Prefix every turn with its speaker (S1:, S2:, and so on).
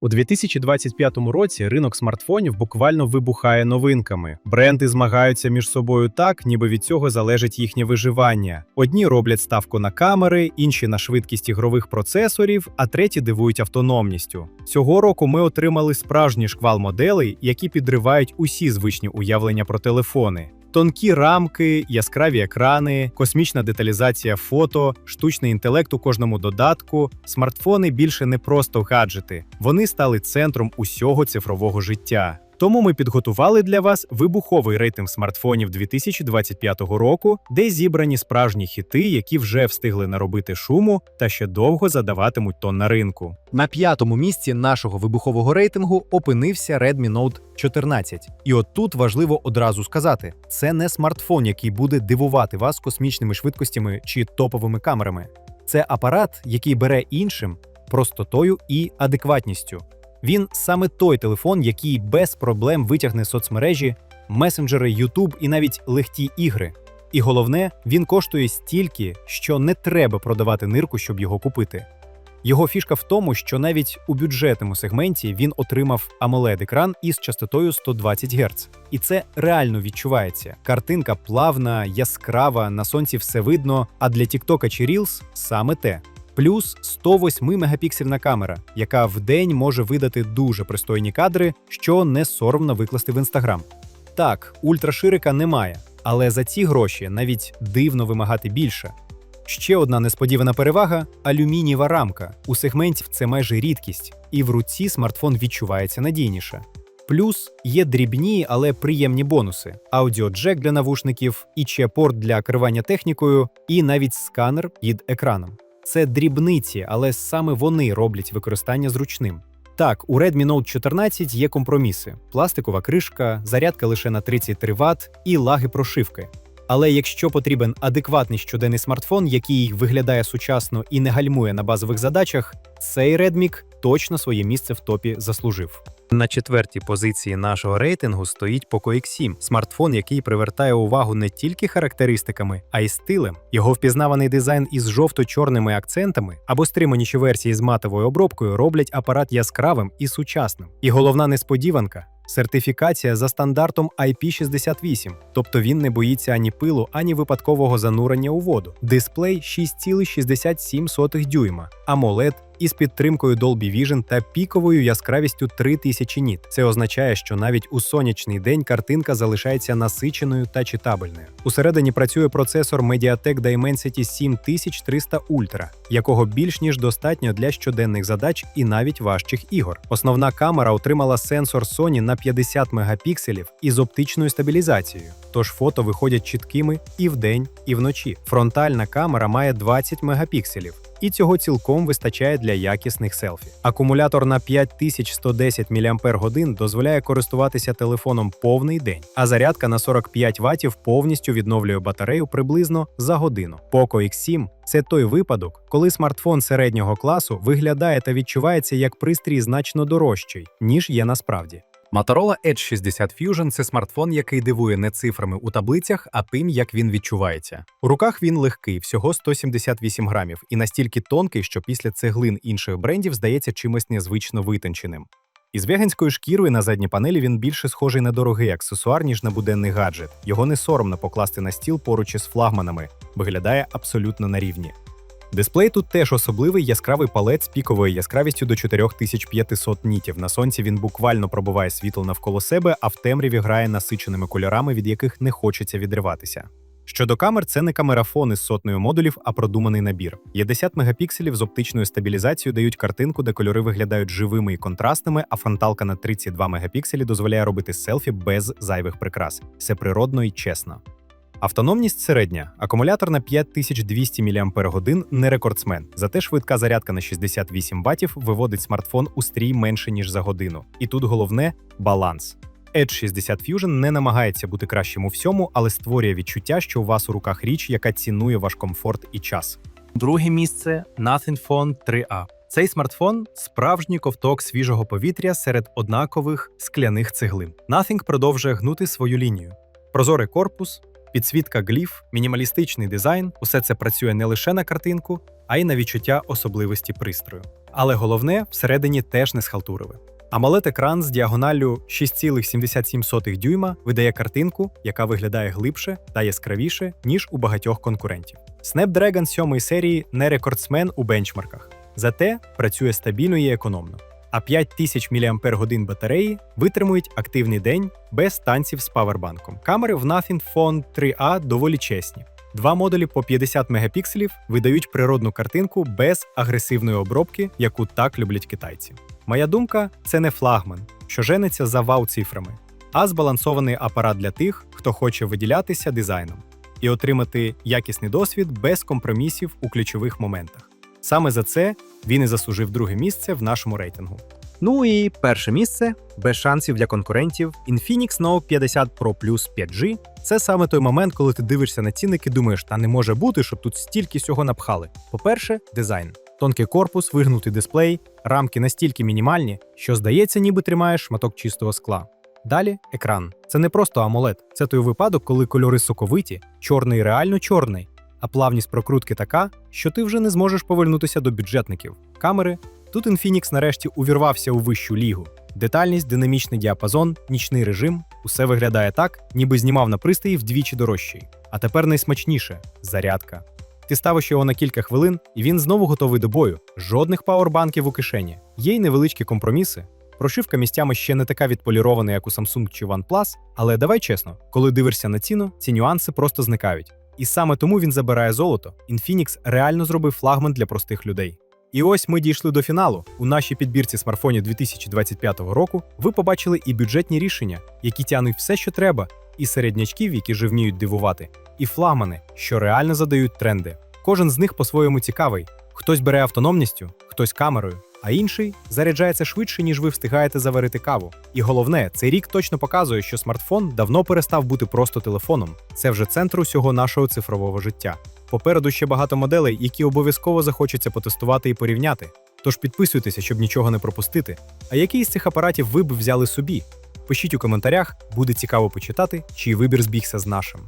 S1: У 2025 році ринок смартфонів буквально вибухає новинками. Бренди змагаються між собою так, ніби від цього залежить їхнє виживання. Одні роблять ставку на камери, інші на швидкість ігрових процесорів, а треті дивують автономністю. Цього року ми отримали справжній шквал моделей, які підривають усі звичні уявлення про телефони. Тонкі рамки, яскраві екрани, космічна деталізація фото, штучний інтелект у кожному додатку. Смартфони більше не просто гаджети, вони стали центром усього цифрового життя. Тому ми підготували для вас вибуховий рейтинг смартфонів 2025 року, де зібрані справжні хіти, які вже встигли наробити шуму та ще довго задаватимуть тон на ринку.
S2: На п'ятому місці нашого вибухового рейтингу опинився Redmi Note 14. І от тут важливо одразу сказати: це не смартфон, який буде дивувати вас космічними швидкостями чи топовими камерами. Це апарат, який бере іншим простотою і адекватністю. Він саме той телефон, який без проблем витягне соцмережі, месенджери, YouTube і навіть легкі ігри. І головне, він коштує стільки, що не треба продавати нирку, щоб його купити. Його фішка в тому, що навіть у бюджетному сегменті він отримав amoled екран із частотою 120 Гц. І це реально відчувається. Картинка плавна, яскрава, на сонці все видно, а для TikTok чи Reels саме те. Плюс 108 мегапіксельна камера, яка в день може видати дуже пристойні кадри, що не соромно викласти в інстаграм. Так, ультраширика немає, але за ці гроші навіть дивно вимагати більше. Ще одна несподівана перевага алюмінієва рамка. У сегменті це майже рідкість, і в руці смартфон відчувається надійніше. Плюс є дрібні, але приємні бонуси: аудіоджек для навушників, ІЧ-порт для керування технікою, і навіть сканер під екраном. Це дрібниці, але саме вони роблять використання зручним. Так, у Redmi Note 14 є компроміси: пластикова кришка, зарядка лише на 33 Вт і лаги прошивки. Але якщо потрібен адекватний щоденний смартфон, який виглядає сучасно і не гальмує на базових задачах, цей Redmi точно своє місце в топі заслужив.
S1: На четвертій позиції нашого рейтингу стоїть Poco X7, смартфон, який привертає увагу не тільки характеристиками, а й стилем. Його впізнаваний дизайн із жовто-чорними акцентами або стриманіші версії з матовою обробкою роблять апарат яскравим і сучасним. І головна несподіванка. Сертифікація за стандартом IP68, тобто він не боїться ані пилу, ані випадкового занурення у воду. Дисплей 6,67 дюйма, AMOLED із підтримкою Dolby Vision та піковою яскравістю 3000 ніт. Це означає, що навіть у сонячний день картинка залишається насиченою та читабельною. Усередині працює процесор Mediatek Dimensity 7300 Ultra, якого більш ніж достатньо для щоденних задач і навіть важчих ігор. Основна камера отримала сенсор Sony на 50 мегапікселів із оптичною стабілізацією. Тож фото виходять чіткими і вдень, і вночі. Фронтальна камера має 20 мегапікселів. І цього цілком вистачає для якісних селфі. Акумулятор на 5110 мАч дозволяє користуватися телефоном повний день, а зарядка на 45 Вт повністю відновлює батарею приблизно за годину. Poco X7 – це той випадок, коли смартфон середнього класу виглядає та відчувається як пристрій значно дорожчий, ніж є насправді.
S2: Motorola Edge 60 Fusion – це смартфон, який дивує не цифрами у таблицях, а тим, як він відчувається.
S1: У руках він легкий, всього 178 грамів, і настільки тонкий, що після цеглин інших брендів здається чимось незвично витонченим. Із веганською шкірою на задній панелі він більше схожий на дорогий аксесуар, ніж на буденний гаджет. Його не соромно покласти на стіл поруч із флагманами, виглядає абсолютно на рівні. Дисплей тут теж особливий яскравий палець з піковою яскравістю до 4500 нітів. На сонці він буквально пробиває світло навколо себе, а в темряві грає насиченими кольорами, від яких не хочеться відриватися. Щодо камер, це не камерафон із сотнею модулів, а продуманий набір. 50 мегапікселів з оптичною стабілізацією дають картинку, де кольори виглядають живими і контрастними, а фронталка на 32 мегапікселі дозволяє робити селфі без зайвих прикрас. Все природно і чесно. Автономність середня. Акумулятор на 5200 мАч не рекордсмен. Зате швидка зарядка на 68 Вт виводить смартфон у стрій менше ніж за годину. І тут головне баланс. Edge 60 Fusion не намагається бути кращим у всьому, але створює відчуття, що у вас у руках річ, яка цінує ваш комфорт і час.
S2: Друге місце Nothing Phone 3A.
S1: Цей смартфон справжній ковток свіжого повітря серед однакових скляних цеглин. Nothing продовжує гнути свою лінію. Прозорий корпус, підсвітка гліф, мінімалістичний дизайн усе це працює не лише на картинку, а й на відчуття особливості пристрою. Але головне, всередині теж не схалтурили. amoled екран з діагоналлю 6,77 дюйма видає картинку, яка виглядає глибше та яскравіше, ніж у багатьох конкурентів. Snapdragon 7 серії не рекордсмен у бенчмарках, зате працює стабільно і економно. А 5000 мАч батареї витримують активний день без танців з павербанком. Камери в Nothing Phone 3A доволі чесні. Два модулі по 50 мегапікселів видають природну картинку без агресивної обробки, яку так люблять китайці. Моя думка, це не флагман, що жениться за вау-цифрами, а збалансований апарат для тих, хто хоче виділятися дизайном і отримати якісний досвід без компромісів у ключових моментах. Саме за це він і заслужив друге місце в нашому рейтингу.
S2: Ну і перше місце без шансів для конкурентів Infinix Note 50 Pro Plus 5G. Це саме той момент, коли ти дивишся на цінник і думаєш, та не може бути, щоб тут стільки всього напхали. По-перше, дизайн. Тонкий корпус, вигнутий дисплей, рамки настільки мінімальні, що здається, ніби тримаєш шматок чистого скла. Далі екран. Це не просто AMOLED, це той випадок, коли кольори соковиті, чорний реально чорний, а плавність прокрутки така, що ти вже не зможеш повернутися до бюджетників. Камери Тут Infinix нарешті увірвався у вищу лігу. Детальність, динамічний діапазон, нічний режим усе виглядає так, ніби знімав на пристрої вдвічі дорожчий. А тепер найсмачніше зарядка. Ти ставиш його на кілька хвилин, і він знову готовий до бою. Жодних пауербанків у кишені. Є й невеличкі компроміси. Прошивка місцями ще не така відполірована, як у Samsung чи OnePlus, але давай чесно, коли дивишся на ціну, ці нюанси просто зникають. І саме тому він забирає золото. Infinix реально зробив флагман для простих людей. І ось ми дійшли до фіналу. У нашій підбірці смартфонів 2025 року ви побачили і бюджетні рішення, які тянуть все, що треба, і середнячків, які же вміють дивувати, і флагмани, що реально задають тренди. Кожен з них по-своєму цікавий. Хтось бере автономністю, хтось камерою, а інший заряджається швидше, ніж ви встигаєте заварити каву. І головне, цей рік точно показує, що смартфон давно перестав бути просто телефоном. Це вже центр усього нашого цифрового життя. Попереду ще багато моделей, які обов'язково захочеться потестувати і порівняти. Тож підписуйтеся, щоб нічого не пропустити. А який з цих апаратів ви б взяли собі? Пишіть у коментарях, буде цікаво почитати, чий вибір збігся з нашим.